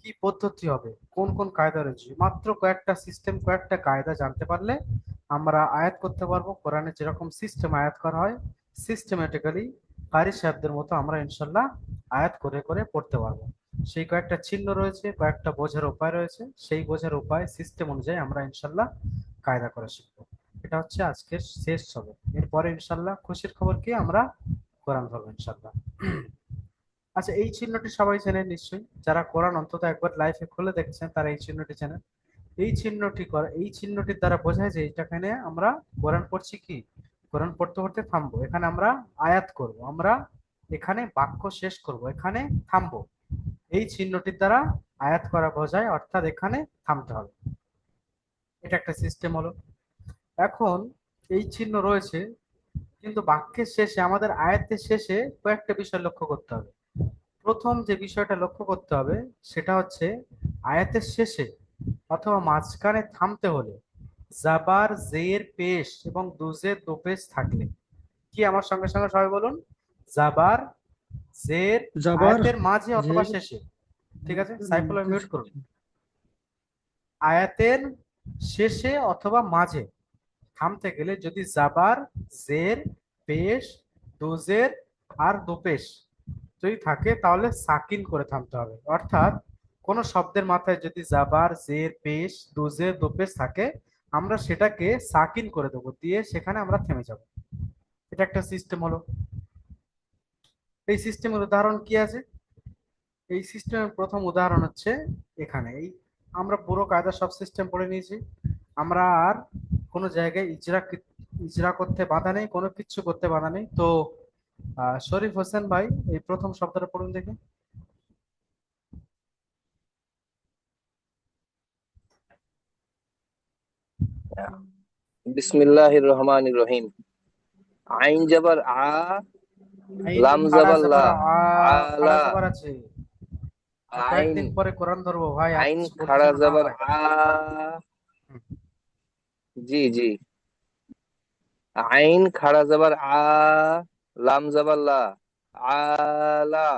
কি পদ্ধতি হবে? কোন কোন কায়দা রয়েছে? মাত্র কয়েকটা সিস্টেম কয়েকটা কায়দা জানতে পারলে আমরা আয়াত করতে পারব। কোরআনে যেরকম সিস্টেম আয়াত করা হয় সিস্টেমেটিক্যালি কারি সাহেবদের মতো আমরা ইনশাল্লাহ আয়াত করে করে পড়তে পারব। সেই কয়েকটা চিহ্ন রয়েছে, কয়েকটা বোঝার উপায় রয়েছে। সেই বোঝার উপায় সিস্টেম অনুযায়ী আমরা ইনশাল্লাহ কায়দা করে শিখব। এটা হচ্ছে আজকের শেষ সবক এরপরে ইনশাল্লাহ খুশির খবর কি? আমরা কোরআন ধরবো ইনশাল্লাহ। আচ্ছা এই চিহ্নটি সবাই চেনেন নিশ্চয়ই। যারা কোরআন অন্তত একবার লাইফে খুলে দেখেছেন, তারা এই চিহ্নটি চেনেন। এই চিহ্নটি করা এই চিহ্নটির দ্বারা বোঝায় যে এইটাখানে আমরা কোরআন পড়ছি কি? কোরআন পড়তে পড়তে থামবো। এখানে আমরা আয়াত করব। আমরা এখানে বাক্য শেষ করব। এখানে থামবো। এই চিহ্নটির দ্বারা আয়াত করা বোঝায়, অর্থাৎ এখানে থামতে হবে। এটা একটা সিস্টেম হলো। এখন এই চিহ্ন রয়েছে, কিন্তু বাক্যের শেষে, আমাদের আয়াতের শেষে কয়েকটা বিষয় লক্ষ্য করতে হবে। প্রথম যে বিষয়টা লক্ষ্য করতে হবে সেটা হচ্ছে আয়াতের শেষে অথবা মাঝখানে থামতে হলে জাবার জের পেশ এবং দুজের দোপেশ থাকলে। কি আমার সঙ্গে সঙ্গে সবাই বলুন? জাবার জের আয়াতের মাঝে অথবা শেষে। ঠিক আছে? সাইফুল মিউট করুন। আয়াতের শেষে অথবা মাঝে থামতে গেলে যদি জাবার জের পেশ দুজের আর দুপেশ যদি থাকে, তাহলে সাকিন করে থামতে হবে। অর্থাৎ কোন শব্দের মাথায় যদি জাবার, জের, পেশ, দুজের দুপেশ থাকে, আমরা সেটাকে সাকিন করে দেবো, দিয়ে সেখানে আমরা থেমে যাব। এটা একটা সিস্টেম হলো। এই সিস্টেমের উদাহরণ কি আছে? এই সিস্টেমের প্রথম উদাহরণ হচ্ছে এখানে। এই আমরা পুরো কায়দা সব সিস্টেম পড়ে নিয়েছি। আমরা আর কোনো জায়গায় ইজরা ইজরা করতে বাধা নেই, কোনো কিছু করতে বাধা নেই। তো শরীফ হোসেন ভাই এই প্রথম শব্দটা পড়ুন দেখি। বিসমিল্লাহির রহমানির রহিম আইন জাবার আ লাম জাবার লা, আলা। আছে। আইন পরে কোরআন ধরবো ভাই আইন খাড়া জাবার আ। জি জি। আইন খাড়া জাবার আ। লাম জাবার লা আলা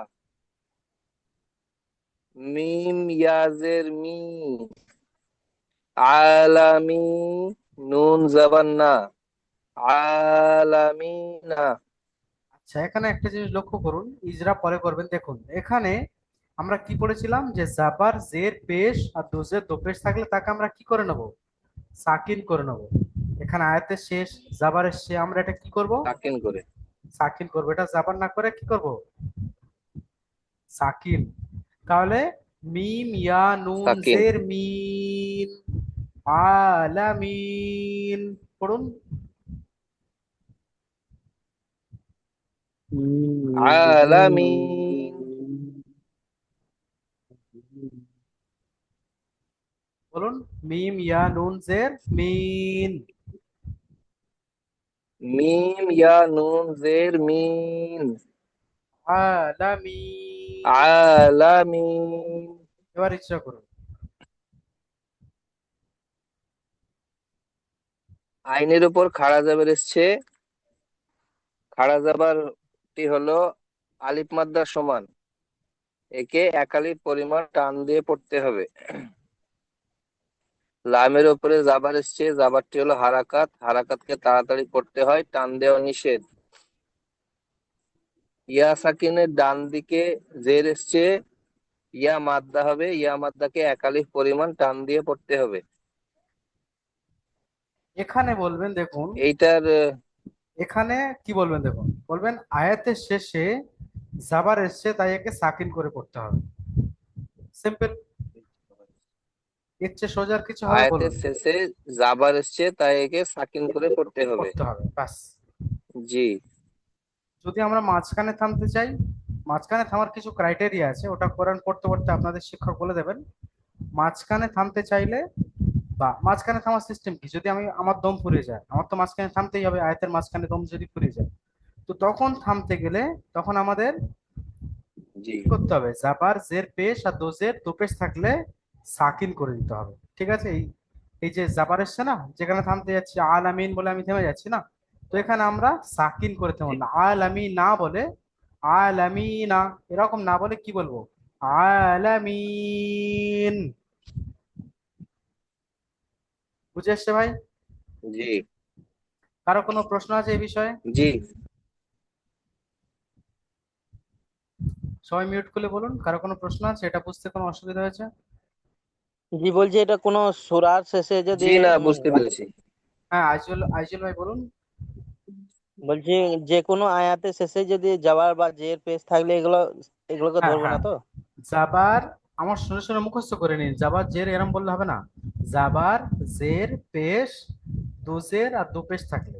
মিম ইয়াজের মি আলামি নুন জাবার না আলামিনা। আচ্ছা এখানে একটা জিনিস লক্ষ্য করুন ইজরা পরে করবেন দেখুন এখানে আমরা কি পড়েছিলাম? যে জাবার জের পেশ আর দোজের দোপেশ থাকলে তাকে আমরা কি করে নেব? সাকিন করে নেব। এখানে আয়াতের শেষ জাবারের শেষে আমরা এটা কি করব? তাকিন করে। সাকিন করব। এটা জাবার না করে কি করব? সাকিন তাহলে মিম ইয়া নুন জের মিন আলামিন। পড়ুন। আলামিন। বলুন মিম ইয়া নুন জের মিন। মিম ইয়া নুন জের মিন আলামিন আলামিন এবার ইচ্ছা করুন। আইনের উপর খাড়া জাবার এসছে। খাড়া জাবারটি হলো আলিফ মাদ্দার সমান। একে এক আলিফ পরিমাণ টান দিয়ে পড়তে হবে। লামের উপরে জাবার এসছে জাবারটি হলো হারাকাত। হারাকাতকে তাড়াতাড়ি করতে হয় টান দেওয়া নিষেধ। ইয়া সাকিনের ডান দিকে জের এসছে ইয়া মাদ্দা হবে ইয়া মাদ্দাকে এক আলিফ পরিমাণ টান দিয়ে পড়তে হবে। এখানে বলবেন দেখুন এইটার এখানে কি বলবেন দেখুন বলবেন আয়াতের শেষে জাবার এসছে তাই একে সাকিন করে পড়তে হবে। সিম্পল। এর চেয়ে সোজার কিছু হবে আয়াতের শেষে জাবার এসছে তাই একে সাকিন করে পড়তে হবে। করতে হবে ব্যাস। জি। যদি আমরা মাঝখানে থামতে চাই মাঝখানে থামার কিছু ক্রাইটেরিয়া আছে ওটা কোরআন পড়তে পড়তে আপনাদের শিক্ষক বলে দেবেন। মাঝখানে থামতে চাইলে বা মাঝখানে থামার সিস্টেম কি? যদি আমি আমার দম ফুরিয়ে যায় আমার তো মাঝখানে থামতেই হবে আয়াতের মাঝখানে দম যদি ফুরিয়ে যায় তো তখন থামতে গেলে তখন আমাদের জি। করতে হবে? জাবার জের পেশ আর দোজের দোপেশ থাকলে সাকিন করে দিতে হবে। ঠিক আছে? এই এই যে জাবার এসছে না যেখানে থামতে যাচ্ছি আল আমিন বলে আমি থেমে যাচ্ছি না? তো এখানে আমরা সাকিন করে থেমো। না আল আমি না বলে আল আমি না এরকম না বলে কি বলব? আল আমিন বুঝে এসছে ভাই? জি। কারও কোনো প্রশ্ন আছে এই বিষয়ে? জি। সবাই মিউট করে বলুন কারও কোনো প্রশ্ন আছে? এটা বুঝতে কোনো অসুবিধা হয়েছে? জি বলছি এটা কোনো সূরার শেষে যদি জি না বুঝতে পেরেছি। হ্যাঁ আইজুল আইজুল ভাই বলুন। বলছি যে কোনো আয়াতের শেষে যদি যাওয়ার বা জের পেশ থাকলে এগুলো এগুলোকে হ্যাঁ, ধরবো না হ্যাঁ। তো? জাবার আমার শুনে শুনে মুখস্থ করে নিন। জাবার জের এরম বললে হবে না। জাবার জের পেশ দুজের আর দু পেশ থাকলে।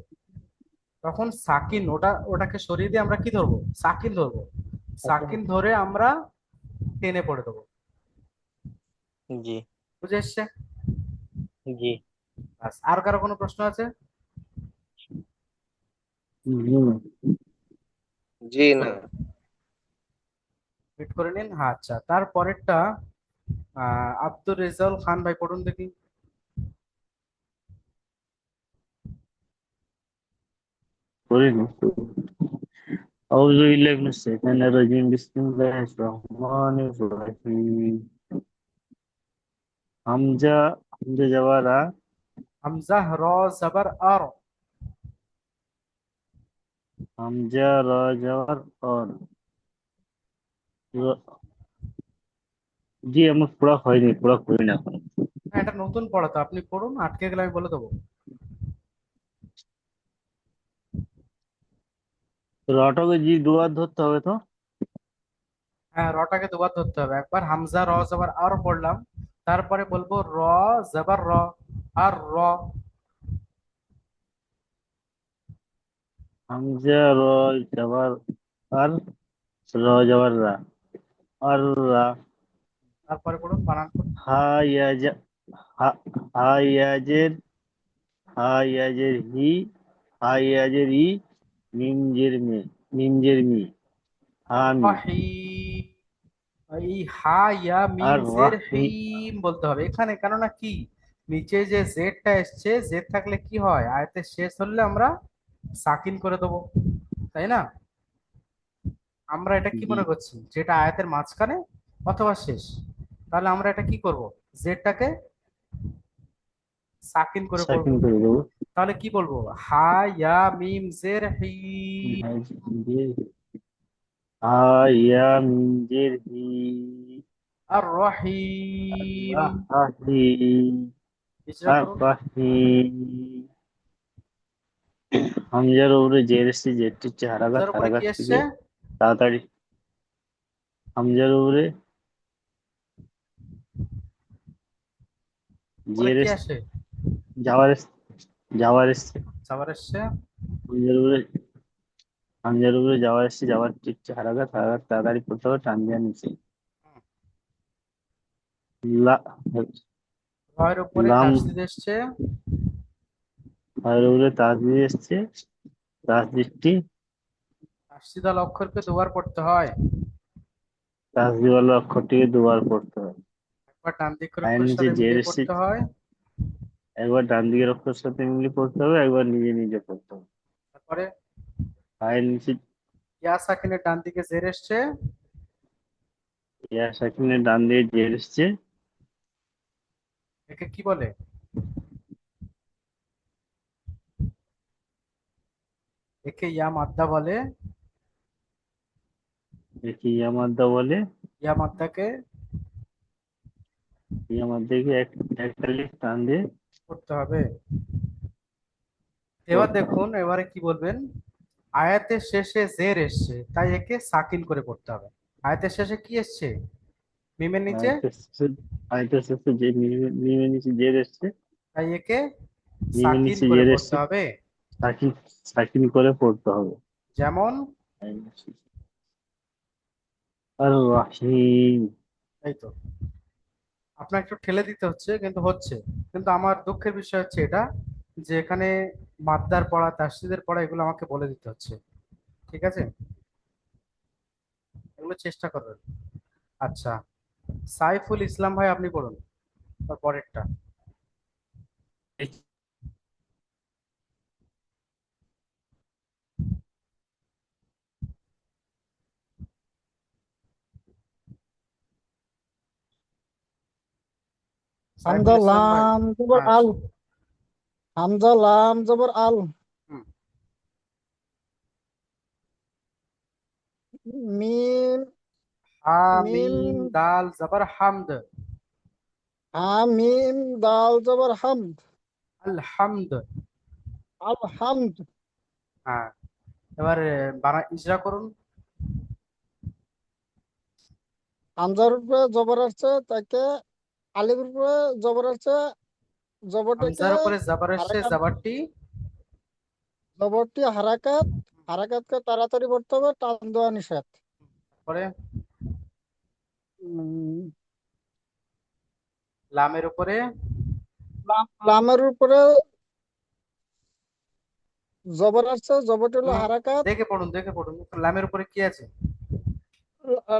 তখন সাকিন ওটা ওটাকে সরিয়ে দিয়ে আমরা কি ধরবো? সাকিন ধরবো। সাকিন ধরে আমরা টেনে পড়ে দেবো। জি। বুঝে এসছে জি ব্যাস। আর কারো কোনো প্রশ্ন আছে জি না মিট করে নিন হ্যাঁ আচ্ছা তারপরেরটা আহ আব্দুর রেজাউল খান ভাই পড়ুন দেখি করিনি أعوذ بالله من الشيطان الرجيم بسم الله الرحمن الرحيم হামজা হামজা যাওয়ারা হামজা র জবর আর। হামজা র যাওয়ার অর র- জি আমার পড়া হয়নি পড়া করি না এখন। হ্যাঁ এটা নতুন পড়া তো আপনি পড়ুন আটকে গেলে আমি বলে দেবো। রটাকে জি দুবার ধরতে হবে তো? হ্যাঁ রটাকে দুবার ধরতে হবে। একবার হামজা র জবর আর পড়লাম। তারপরে বলব র জবর র আর র। হামজা র যাওয়ার আর র যাওয়ার রা। আর রা। তারপরে পড়ুন বানান। হা ইয়াজা হা হা ইয়াজের হা ইয়াজের হি হা ইয়াজের ই মিম জের মে মিম জের মি। হামি। রহিম এই হা ইয়া মিম জের হিম বলতে হবে। এখানে কেননা কি? নিচে যে জেডটা এসছে জেড থাকলে কি হয়? আয়তের শেষ হলে আমরা সাকিন করে দেবো তাই না? আমরা এটা কি মনে করছি? যেটা আয়াতের মাঝখানে অথবা শেষ। তাহলে আমরা এটা কি করব? জেডটাকে সাকিন করে সাকিন করে দেবো। তাহলে কি বলব? হা ইয়া মিম জের হি হা ইয়া মিম জের হি আর রহিম রাহিম ইজরা আর করুন রাহিম হামজার উপরে জের এসছে জেরটির চেহারা হামজার উপরে হারাকাত কি থেকে এসছে তাড়াতাড়ি হামজার উপরে পরে জের কি এসছে আসে যাওয়ার এসছে যাওয়ার এসছে সাবার এসছে হামজার উপরে হামজার উপরে যাওয়ার এসছে যাওয়ার ঠিক হারাকাত হারাকাত তাড়াতাড়ি পড়তে হবে টান দেওয়া নিচে লা রয়ের উপরে তাসদিদ এসছে। আর উপরে তাসদিদ এসছে। তাসদিদটি তাসদিদাল অক্ষরকে দুবার পড়তে হয়। তাসদিওয়ালা অক্ষরটিকে দুবার পড়তে হবে একবার ডান পড়তে হয়। একবার ডান দিকের অক্ষরের সাথে মিলিয়ে পড়তে হবে একবার নিজে নিজে পড়তে হবে। তারপরে নিচে ইয়া সাকিনের ডান দিকে জের এসছে। ইয়া সাকিনের ডান দিয়ে জের এসছে। একে কি বলে? একে ইয়া মাদ্দা বলে। দেখি ইয়া মাদ্দা বলে। ইয়া মাদ্দাকে ইয়া মাদ্দাকে এক একটা লিখ টান দিয়ে করতে হবে। এবার দেখুন এবারে কি বলবেন? আয়াতের শেষে জের এসছে তাই একে সাকিন করে পড়তে হবে। আয়াতের শেষে কি এসছে? মিমের নিচে? আয়তের শেষে- যে মিমের নিচে জের এসছে তাই একে সাকিন নিচে করে পড়তে হবে। সাকিন সাকিন করে পড়তে হবে। যেমন? আর রাহিম এই তো। আপনার একটু ঠেলে দিতে হচ্ছে কিন্তু হচ্ছে। কিন্তু আমার দুঃখের বিষয় হচ্ছে এটা যে এখানে মাদ্দার পড়া তাসদিদের পড়া এগুলো আমাকে বলে দিতে হচ্ছে। ঠিক আছে? এগুলো চেষ্টা করবেন। আচ্ছা। সাইফুল ইসলাম ভাই আপনি পড়ুন। পরেরটা। সাইফুল ইসলাম ভাই লাম জবর হ্যাঁ, আল হামজা লাম জবর আল। মিম হামিম মিম। দাল জবর হামদ। হা মিম দাল জবর হামদ। আলহামদ। আল হামদ হ্যাঁ এবার বানা ইজরা করুন। হামজার উপরে জবর আসছে তাকে আলিফের উপরে জবর আসছে জবরটাকে জবর জবরটি জবরটি হারাকাত হারাকাতকে তাড়াতাড়ি পড়তে হবে টান দেওয়া নিষেধ। পরে লামের উপরে? লামের উপরে জবর আসছে জবরটি হলো হারাকাত। দেখে পড়ুন দেখে পড়ুন লামের উপরে কি আছে?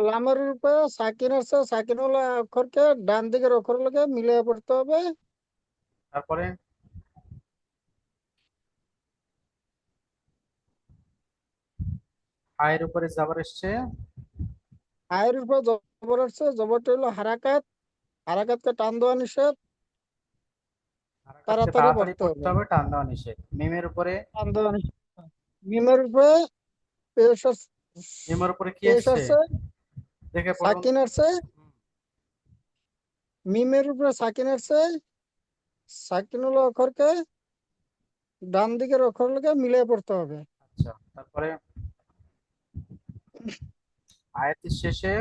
লামের উপরে সাকিন আসছে সাকিন হলো অক্ষরকে ডান দিকের অক্ষরগুলোকে মিলিয়ে পড়তে হবে। তারপরে? আয়ের উপরে জবর এসছে। আয়ের উপরে জবর আসছে জবরটি হলো হারাকাত। হারাকাতকে টান দেওয়া নিষেধ। তাড়াতাড়ি পড়তে হবে। টান দেওয়া নিষেধ। মিমের উপরে? টান দেওয়া নিষেধ। মিমের উপরে পেশ মিমের উপরে কি আসছে দেখে সাকিন আসছে মিমের উপরে সাকিন আসছে সাকিন হলো অক্ষরকে ডান দিকের অক্ষরগুলোকে মিলিয়ে পড়তে হবে। আচ্ছা তারপরে আয়াতের শেষে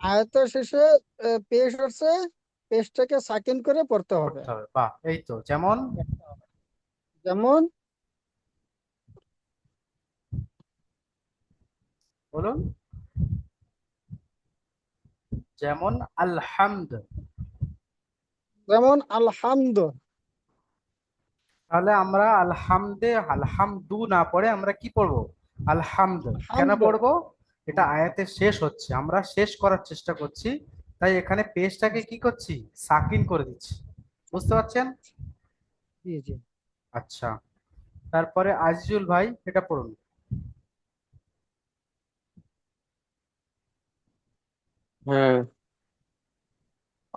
আয়তের শেষে পেশ আসছে পেশটাকে সাকিন করে পড়তে হবে। পড়তে হবে বাহ এই তো যেমন যেমন বলুন। যেমন আলহামদ যেমন আলহামদ। তাহলে আমরা আলহামদে আলহামদু না পড়ে আমরা কি পড়ব? আলহামদ। কেন হামদ। পড়ব? এটা আয়াতের শেষ হচ্ছে। আমরা শেষ করার চেষ্টা করছি। তাই এখানে পেজটাকে কি করছি? সাকিন করে দিচ্ছি। বুঝতে পারছেন? জি জি। আচ্ছা। তারপরে আজিজুল ভাই এটা পড়ুন। হুম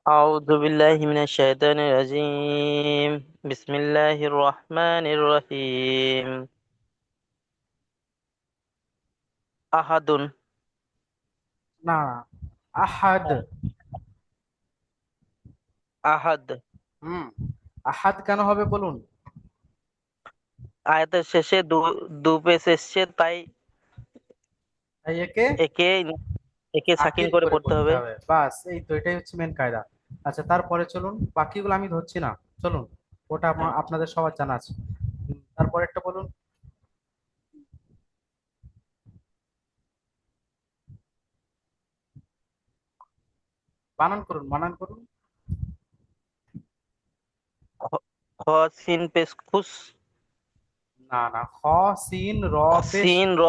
أعوذ بالله من الشيطان الرجيم بسم الله الرحمن الرحيم أحد না আহাদ আহাদ হুম আহাদ কেন হবে বলুন আয়াতের শেষে দু দু পেশ এসছে তাই তাই একে একে একে সাকিন করে পড়তে হবে বাস এই তো এটাই হচ্ছে মেন কায়দা আচ্ছা তারপরে চলুন বাকিগুলো আমি ধরছি না। চলুন ওটা আপনাদের সবার জানা আছে। তারপরে একটা বলুন। বানান করুন বানান করুন। সিন পেশ খুস। না না খ সিন র সিন র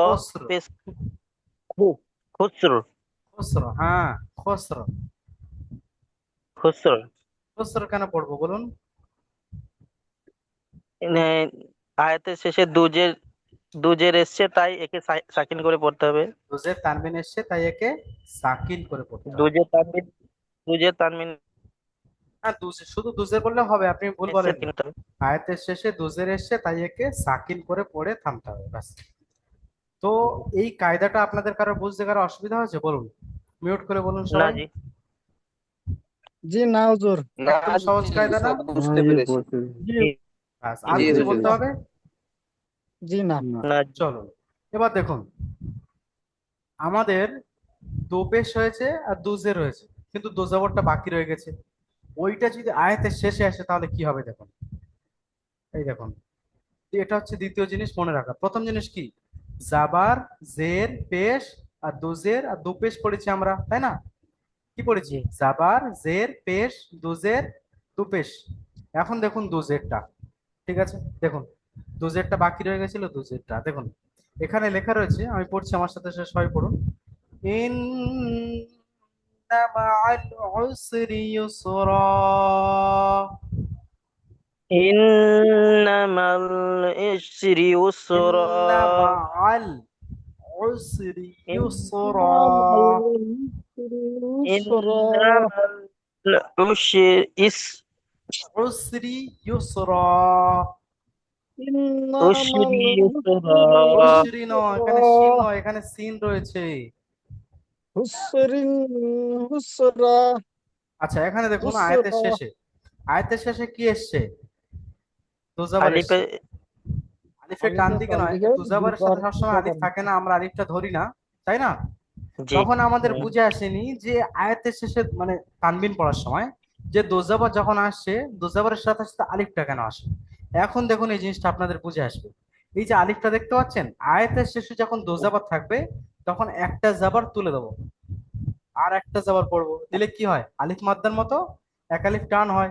পেশ খুসর। খসর হ্যাঁ খসর। খুসর। খসর কেন পড়ব বলুন? আয়াতের শেষে দুজের দুজের এসছে তাই একে সাকিন করে পড়তে হবে। দুজের তানবিন এসছে তাই একে সাকিন করে পড়তে হবে। দুজের তানবিন দুজের তানবিন হ্যাঁ দুজে শুধু দুজের বললে হবে আপনি ভুল বলেন। আয়াতের শেষে দুজের এসছে তাই একে সাকিন করে পড়ে থামতে হবে ব্যাস। তো এই কায়দাটা আপনাদের কারও বুঝতে কারও অসুবিধা হয়েছে বলুন? মিউট করে বলুন সবাই। জি না হুজুর না একদম সহজ কায়দা না? বুঝতে পেরেছি। জি। ব্যাস আর জি, কিছু বলতে হবে? জি না। না চলো এবার দেখুন। আমাদের দোপেশ হয়েছে আর দুজের হয়েছে কিন্তু দোজাবরটা বাকি রয়ে গেছে। ওইটা যদি আয়াতের শেষে আসে তাহলে কি হবে দেখুন? এই দেখুন এটা হচ্ছে দ্বিতীয় জিনিস মনে রাখা। প্রথম জিনিস কি? জাবার জের পেশ আর দুজের আর দুপেশ পড়েছি আমরা তাই না? কি পড়েছি? জাবার জের পেশ দুজের দু পেশ এখন দেখুন দু জেডটা ঠিক আছে? দেখুন দু জেডটা বাকি রয়ে গেছিল দু জেডটা দেখুন এখানে লেখা রয়েছে আমি পড়ছি আমার সাথে সাথে সবাই পড়ুন। ইন্না মাআল উসরি। ইউসরা ইন্নামাল ইসরি ইউসরা ইন্নামাল উসরি ইউসরা এখানে সিন নয় এখানে সিন রয়েছে। আচ্ছা এখানে দেখুন। আয়াতের শেষে। আয়াতের শেষে কি এসছে? দুজাবার আলিফের ডান দিকে নয় সাথে সবসময় আলিফ থাকে না আমরা আলিফটা ধরি না তাই না? তখন আমাদের বুঝে আসেনি যে আয়াতের শেষে মানে তানবিন পড়ার সময় যে দোজাবার যখন আসছে দোজাবারের সাথে সাথে আলিফটা কেন আসে? এখন দেখুন এই জিনিসটা আপনাদের বুঝে আসবে। এই যে আলিফটা দেখতে পাচ্ছেন আয়াতের শেষে যখন দোজাবার থাকবে তখন একটা জাবার তুলে দেবো। আর একটা জাবার পড়ব। দিলে কি হয়? আলিফ মাদ্দার মতো এক আলিফ টান হয়।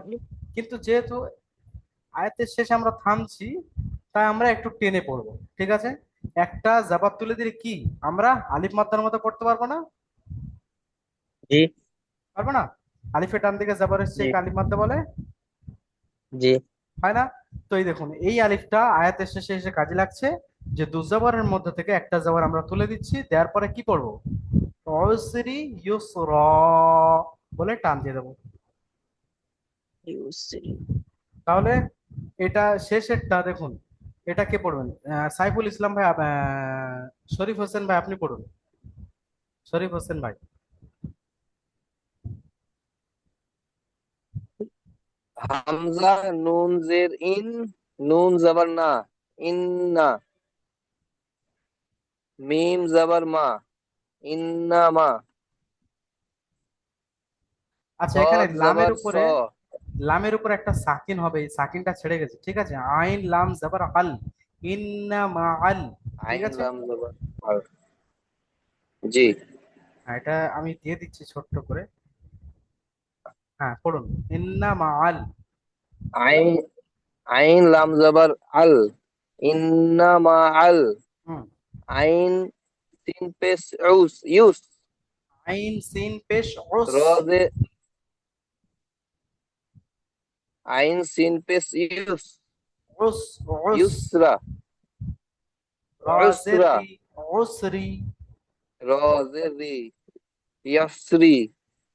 কিন্তু যেহেতু আয়াতের শেষে আমরা থামছি তাই আমরা একটু টেনে পড়ব। ঠিক আছে? একটা জাবার তুলে দিলে কি? আমরা আলিফ মাদ্দার মতো পড়তে পারব না? জি। পারব না? আলিফের ডান দিকে জাবার এসছে আলিফ মাদ্দা বলে? জি। হয় না? তো এই দেখুন এই আলিফটা আয়াতের শেষে এসে কাজে লাগছে যে দুজাবারের মধ্যে থেকে একটা জাবার আমরা তুলে দিচ্ছি দেওয়ার পরে কি পড়ব? উসরি ইউসরা বলে টান দিয়ে দেবো। তাহলে এটা শেষেরটা দেখুন এটা কে পড়বেন? সাইফুল ইসলাম ভাই শরীফ হোসেন ভাই আপনি পড়ুন। শরীফ হোসেন ভাই। হামজা নুন জের ইন নুন জবর না। ইন্না মিম জবর মা। ইন্না মা। আচ্ছা এখানে লামের উপরে লামের উপর একটা সাকিন হবে এই সাকিনটা ছেড়ে গেছে। ঠিক আছে? আইন লাম জাবার আল ইন্না মা আল। আইন আছে? লাম জবর আল। জি। হ্যাঁ, এটা আমি দিয়ে দিচ্ছি ছোট্ট করে। হ্যাঁ পড়ুন। ইন্না মা আল। আইন আইন লাম জবর আল। ইন্না মা আল। আইন তিন পেশ উস ইউস। আইন সিন পেশ উস রজে আইন সিন পেস ইউস। উস ইউসরা। উসরা উসরি রাজরি। ইয়াসরি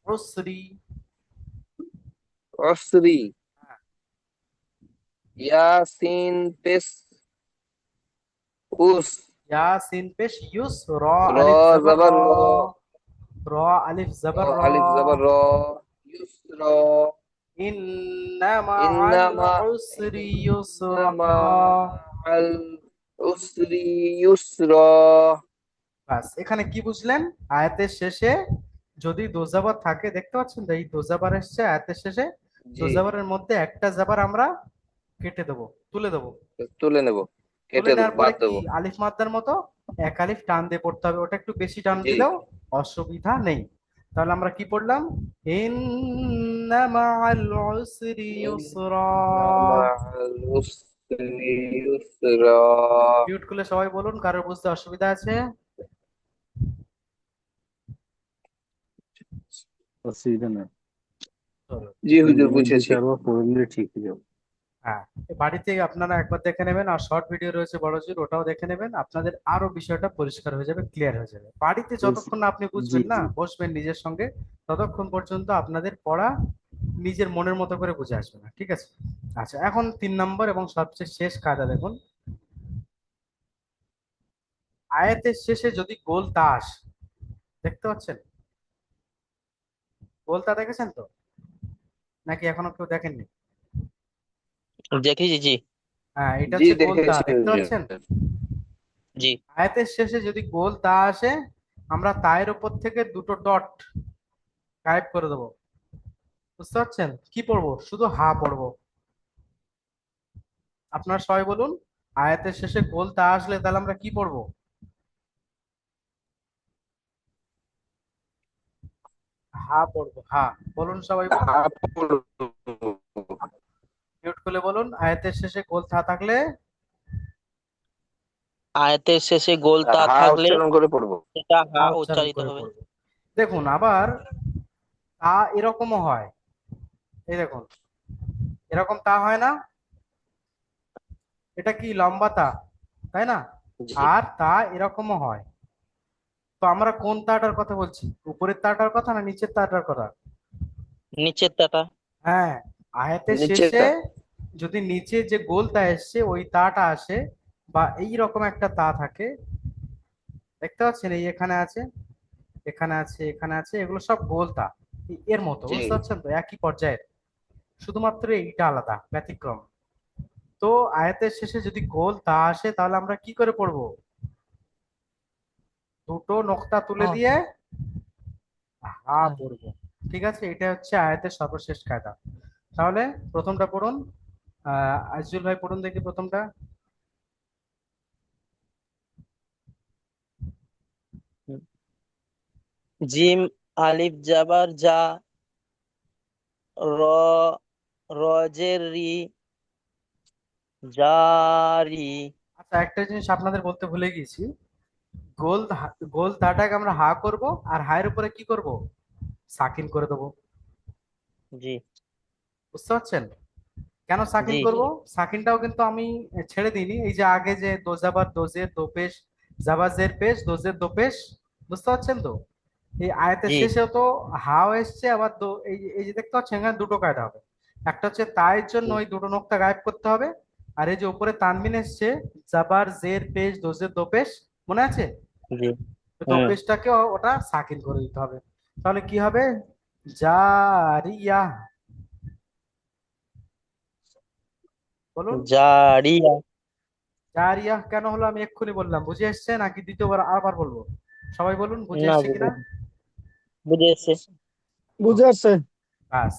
উসরি উসরি হ্যাঁ। ইয়াসিন পেস উস। ইয়াসিন পেশ ইউস। র আলিফ জবর র। র। আলিফ জবর র আলিফ জবর র। ইউস র মা ইন্না আল মা- উসরি ইউসরা مع العسر يسرا বাস এখানে কি বুঝলেন আয়াতের শেষে যদি দোজাবার থাকে দেখতে পাচ্ছেন তো এই দোজাবার এসছে আয়াতের শেষে জি দোজাবারের মধ্যে একটা জাবার আমরা কেটে দেবো তুলে দেবো তুলে নেব কেটে তুলে নেওয়ার পরে বাদ দেবো কি আলিফ মাদ্দার মতো এক আলিফ টান দিয়ে পড়তে হবে ওটা একটু বেশি টান জি। দিলেও অসুবিধা নেই তাহলে আমরা কি পড়লাম ইন্না মাআল উসরি ইউসরা مع العسر يسرا মিউট করলে সবাই বলুন কারোর বুঝতে অসুবিধা আছে অসুবিধা নেই জি হুজুর বুঝেছি তারপর পড়ে নিলে ঠিক হয়ে যাবে হ্যাঁ। বাড়িতে আপনারা একবার দেখে নেবেন আর শর্ট ভিডিও রয়েছে বড় জোর ওটাও দেখে নেবেন। আপনাদের আরও বিষয়টা পরিষ্কার হয়ে যাবে ক্লিয়ার হয়ে যাবে। বাড়িতে যতক্ষণ না আপনি বুঝবেন না বসবেন নিজের সঙ্গে ততক্ষণ পর্যন্ত আপনাদের পড়া নিজের মনের মতো করে বুঝে আসবে না ঠিক আছে? আচ্ছা এখন তিন নম্বর এবং সবচেয়ে শেষ কায়দা দেখুন। আয়াতের শেষে যদি গোল তাস দেখতে পাচ্ছেন? গোলতা দেখেছেন তো? নাকি এখনও কেউ দেখেননি? দেখেছি জি। হ্যাঁ এটা জি হচ্ছে গোলতা দেখেছি দেখতে। পাচ্ছেন? জি। আয়াতের শেষে যদি গোল তা আসে আমরা তায়ের উপর থেকে দুটো ডট গায়েব করে দেবো। বুঝতে পারছেন? কি পড়ব? শুধু হা পড়ব। আপনারা সবাই বলুন আয়াতের শেষে গোল তা আসলে তাহলে আমরা কি পড়ব? হা পড়ব হা। বলুন সবাই। হা পড়ব। মিউট খুলে বলুন আয়াতের শেষে গোল থা থাকলে? আয়াতের শেষে গোল তা হা থাকলে উচ্চারণ করে পড়ব। সেটা হা উচ্চারিত হবে। দেখুন আবার তা এরকমও হয়। এই দেখুন এরকম তা হয় না। এটা কি লম্বা তা তাই না? আর তা এরকমও হয়। তো আমরা কোন তাটার কথা বলছি? উপরের তাটার কথা না নিচের তাটার কথা? নিচের তাটা। হ্যাঁ আয়াতের শেষে। যদি নিচে যে গোল তা এসছে ওই তাটা আসে বা এই রকম একটা তা থাকে। দেখতে পাচ্ছেন? এই এখানে আছে এখানে আছে এখানে আছে এগুলো সব গোল তা। এর মতো বুঝতে পারছেন তো? একই পর্যায়ের। শুধুমাত্র এইটা আলাদা ব্যতিক্রম। তো আয়াতের শেষে যদি গোল তা আসে তাহলে আমরা কি করে পড়ব? দুটো নোক্তা তুলে। দিয়ে হা পড়ব। ঠিক আছে? এটা হচ্ছে আয়াতের সর্বশেষ কায়দা। তাহলে প্রথমটা পড়ুন আজিজুল ভাই পড়ুন দেখি প্রথমটা। জিম আলিফ জাবার যা র রজের রি জারি। আচ্ছা একটা জিনিস আপনাদের বলতে ভুলে গেছি গোল গোল দাটাকে আমরা হা করব আর হায়ের উপরে কি করব? সাকিন করে দেবো। জি। বুঝতে পারছেন? কেন সাকিন। করব? সাকিনটাও কিন্তু আমি ছেড়ে দিইনি। এই যে আগে যে দোজাবার দোজের দোপেশ জাবাজের পেশ দোজের দোপেশ বুঝতে পারছেন তো? এই আয়াতের শেষেও তো হাও এসছে আবার এই এই যে দেখতে পাচ্ছেন এখানে দুটো কায়দা হবে। একটা হচ্ছে তায়ের জন্য ওই দুটো নোক্তা গায়েব করতে হবে আর এই যে উপরে তানবিন এসছে জাবার জের পেশ দোজের দোপেশ মনে আছে? জি। দোপেশটাকে ওটা সাকিন করে দিতে হবে। তাহলে কি হবে? জারিয়া বলুন। জারিয়া। জারিয়া কেন হলো? আমি এক্ষুনি বললাম। বুঝে এসছে নাকি দ্বিতীয়বার আবার বলব? সবাই বলুন বুঝে না এসছে কিনা? বুঝে এসছে। বুঝে আসছে বাস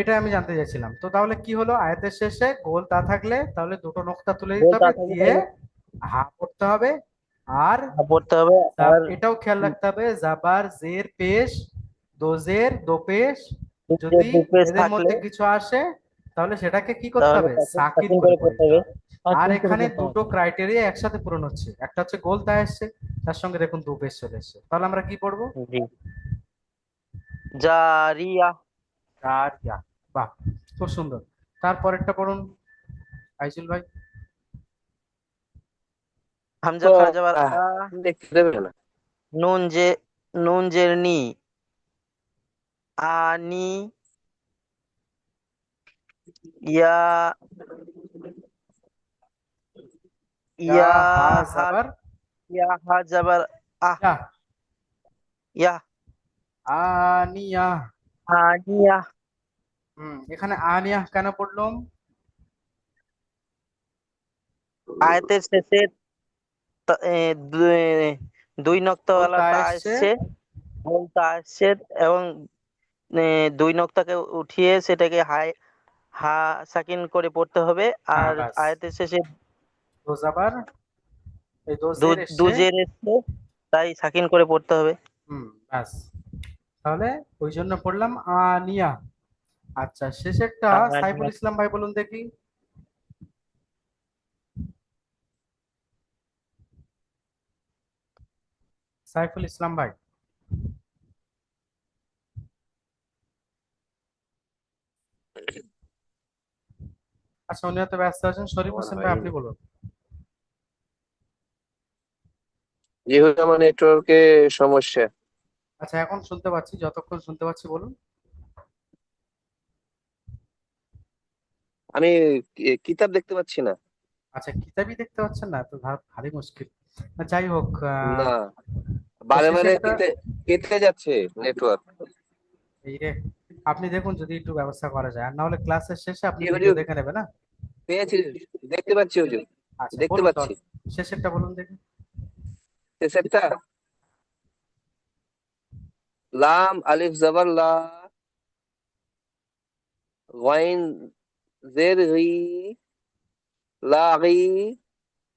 এটাই আমি জানতে চাইছিলাম। তো তাহলে কি হলো? আয়াতের শেষে গোল তা থাকলে তাহলে দুটো নোক্তা তুলে দিতে হবে দিয়ে হা পড়তে হবে আর পড়তে হবে আর এটাও খেয়াল রাখতে হবে জাবার জের পেশ দোজের দোপেশ যদি এদের থাকলে মধ্যে কিছু আসে তাহলে সেটাকে কি করতে তাহলে হবে? তাকে সাকিন সাকিন করে করে পড়তে হবে। আর এখানে দুটো ক্রাইটেরিয়া একসাথে পূরণ হচ্ছে। একটা হচ্ছে গোল তা এসছে তার সঙ্গে দেখুন দু পেশ চলে এসছে তাহলে আমরা কি পড়ব? জি। জারিয়া। আর বাহ খুব সুন্দর। তারপরেরটা পড়ুন আইজুল ভাই। হামজা আ দেখতে দেবে না? নুন যে নুন জেরনি। আনি ইয়া ইয়া ইয়া আহ ইয়া ইয়া আনিয়া আনিয়া হুম এখানে আনিয়া কেন পড়লাম? আয়াতের শেষে দুই- নক্তাওয়ালা তা তা আসছে। এবং দুই নক্তাকে উঠিয়ে সেটাকে হাই হা সাকিন করে পড়তে হবে। হ্যাঁ, আর ব্যাস। আয়াতের শেষে দো জাবার এই দোজের এসছে? তাই সাকিন করে পড়তে হবে। হুম ব্যাস তাহলে ওই জন্য পড়লাম। আনিয়া আচ্ছা শেষেরটা সাইফুল ইসলাম ভাই বলুন দেখি। সাইফুল ইসলাম ভাই। আচ্ছা উনি হয়তো ব্যস্ত আছেন। শরীফ হোসেন ভাই আপনি বলুন। যেহেতু আমার নেটওয়ার্কে সমস্যা। আচ্ছা এখন শুনতে পাচ্ছি যতক্ষণ শুনতে পাচ্ছি বলুন। আমি কিতাব দেখতে পাচ্ছি না। আচ্ছা কিতাবই দেখতে পাচ্ছেন না? তো ভারী মুশকিল। যাই হোক আহ, না বারে বারে কেটে কেটে যাচ্ছে নেটওয়ার্ক। এই রে আপনি দেখুন যদি একটু ব্যবস্থা করা যায়। আর না হলে ক্লাসের শেষে আপনি ভিডিও দেখে নেবেন না? পেয়েছি দেখতে পাচ্ছি হুজুর আচ্ছা দেখতে পাচ্ছি। শেষেরটা বলুন দেখি। শেষেরটা? লাম আলিফ জবর লা ওয়াইন জের রি লা রি।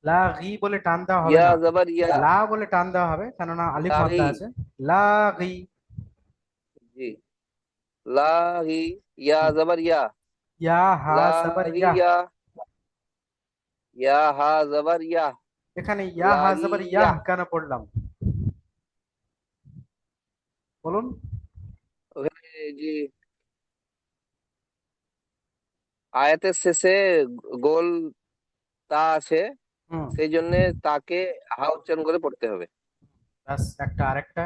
লা গি বলে টান দেওয়া হবে ইয়া জবর ইয়া। লা বলে টান দেওয়া হবে কেননা আলিফ লা আছে। লা গি জি। লা রি ইয়া জবর ইয়া। ইয়া হা জবর ইয়া। ইয়া হা জবর ইয়া এখানে ইয়া হা জবর ইয়া কেন পড়লাম? বলুন। আয়াতের শেষে গোল তা আছে সেই জন্য তাকে হা উচ্চারণ করে পড়তে হবে। ব্যাস একটা আরেকটা।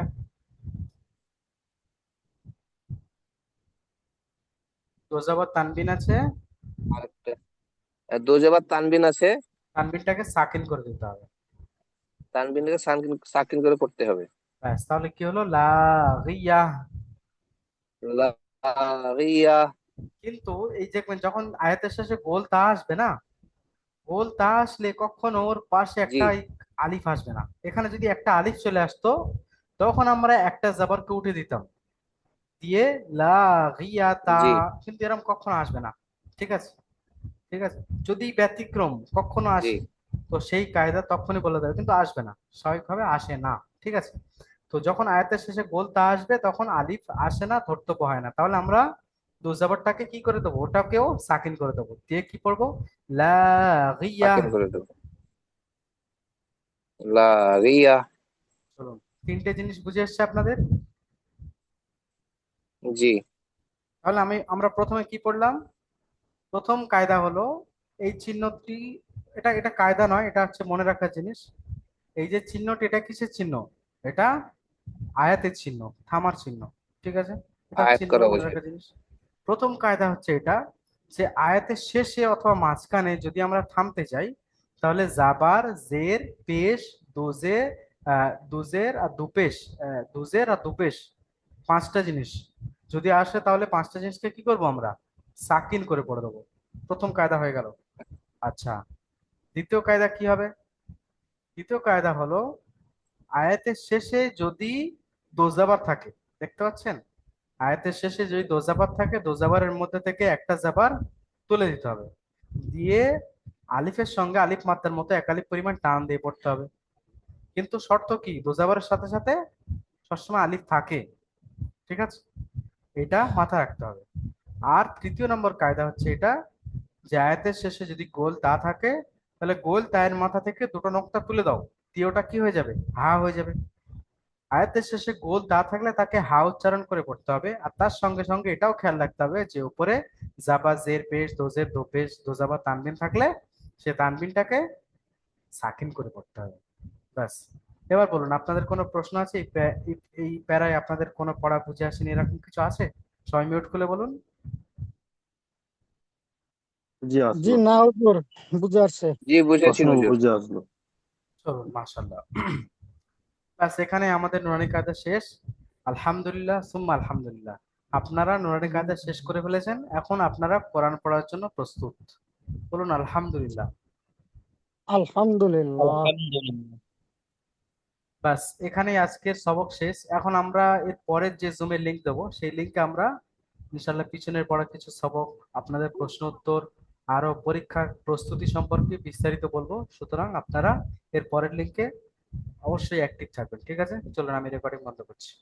দোজাবার তানবিন আছে। আরেকটা। দোজাবার তানবিন আছে। তানবিনটাকে সাকিন করে দিতে হবে। তানবিনকে সাকিন সাকিন করে পড়তে হবে। ব্যাস তাহলে কি হলো? লা গিয়া। লা রিয়া কিন্তু এই দেখবেন যখন আয়াতের শেষে গোল তা আসবে না গোল তা আসলে কখনো ওর পাশে একটা আলিফ আসবে না। এখানে যদি একটা আলিফ চলে আসতো তখন আমরা একটা জাবারকে উঠে দিতাম। দিয়ে লা গিয়া তা কিন্তু এরকম কখনো আসবে না। ঠিক আছে? ঠিক আছে? যদি ব্যতিক্রম কখনো আসে তো সেই কায়দা তখনই বলে দেবে কিন্তু আসবে না। স্বাভাবিকভাবে আসে না ঠিক আছে? তো যখন আয়াতের শেষে গোল তা আসবে তখন আলিফ আসে না ধর্তব্য হয় না। তাহলে আমরা দুজাবারটাকে কি করে দেবো? ওটাকেও সাকিন করে দেবো। দিয়ে কি পড়ব? লা গিয়া। করে দেবো। লা রিয়া চলুন তিনটে জিনিস বুঝে এসছে আপনাদের? জি। তাহলে আমি আমরা প্রথমে কি পড়লাম? প্রথম কায়দা হলো এই চিহ্নটি এটা এটা কায়দা নয় এটা হচ্ছে মনে রাখার জিনিস। এই যে চিহ্নটি এটা কিসের চিহ্ন? এটা আয়াতের চিহ্ন থামার চিহ্ন ঠিক আছে? জিনিস। প্রথম কায়দা হচ্ছে এটা যে আয়াতের শেষে অথবা মাঝখানে যদি আমরা থামতে যাই তাহলে জাবার জের পেশ দোজে দুজের আর দুপেশ দুজের আর দুপেশ পাঁচটা জিনিস। যদি আসে তাহলে পাঁচটা জিনিসকে কি করব আমরা? সাকিন করে পড়ে দেবো। প্রথম কায়দা হয়ে গেল। আচ্ছা দ্বিতীয় কায়দা কি হবে? দ্বিতীয় কায়দা হলো, আয়াতের শেষে যদি দোজাবার থাকে, দেখতে পাচ্ছেন? আয়াতের শেষে যদি দোজাবার থাকে, দোজাবারের মধ্যে থেকে একটা জাবার তুলে দিতে হবে। দিয়ে আলিফের সঙ্গে আলিফ মাত্রার মতো এক আলিফ পরিমাণ টান দিয়ে পড়তে হবে। কিন্তু শর্ত কি? দোজাবারের সাথে সাথে সবসময় আলিফ থাকে। ঠিক আছে? এটা মাথায় রাখতে হবে। আর তৃতীয় নম্বর কায়দা হচ্ছে এটা, যে আয়াতের শেষে যদি গোল তা থাকে, তাহলে গোল তায়ের মাথা থেকে দুটো নকটা তুলে দাও দিয়ে ওটা কি হয়ে যাবে? হা হয়ে যাবে। আয়াতের শেষে গোল তা থাকলে তাকে হা উচ্চারণ করে পড়তে হবে, আর তার সঙ্গে সঙ্গে এটাও খেয়াল রাখতে হবে যে উপরে জাবা, জের, পেশ দোজের দো, পেশ দোজাবা তানবিন থাকলে সে তানবিনটাকে সাকিন করে পড়তে হবে। ব্যাস। এবার বলুন, আপনাদের কোনো প্রশ্ন আছে? এই প্যারায় আপনাদের কোনো পড়া বুঝে আসেনি, এরকম কিছু আছে? ছয় মিনিট খুলে বলুন। জি জি আসলো না উপর বুঝে আসছে। জি বুঝেছি প্রশ্ন হুজুর। বুঝে আসলো। চলুন মাশাল্লাহ ব্যাস এখানে আমাদের নুরানি কায়দা শেষ। আলহামদুলিল্লাহ সুম্মা আলহামদুলিল্লাহ। আপনারা নুরানি কায়দা শেষ করে ফেলেছেন। এখন আপনারা কোরআন পড়ার জন্য প্রস্তুত। বলুন আলহামদুলিল্লাহ। আলহামদুলিল্লাহ। ব্যাস এখানেই আজকের সবক শেষ। এখন আমরা এর পরের যে জুমের লিংক দেবো সেই লিংকে আমরা ইনশাল্লাহ পিছনের পড়া কিছু সবক আপনাদের প্রশ্ন উত্তর আরও পরীক্ষার প্রস্তুতি সম্পর্কে বিস্তারিত বলব। সুতরাং আপনারা এর পরের লিঙ্কে অবশ্যই অ্যাক্টিভ থাকবেন, ঠিক আছে? চলুন, আমি রেকর্ডিং বন্ধ করছি।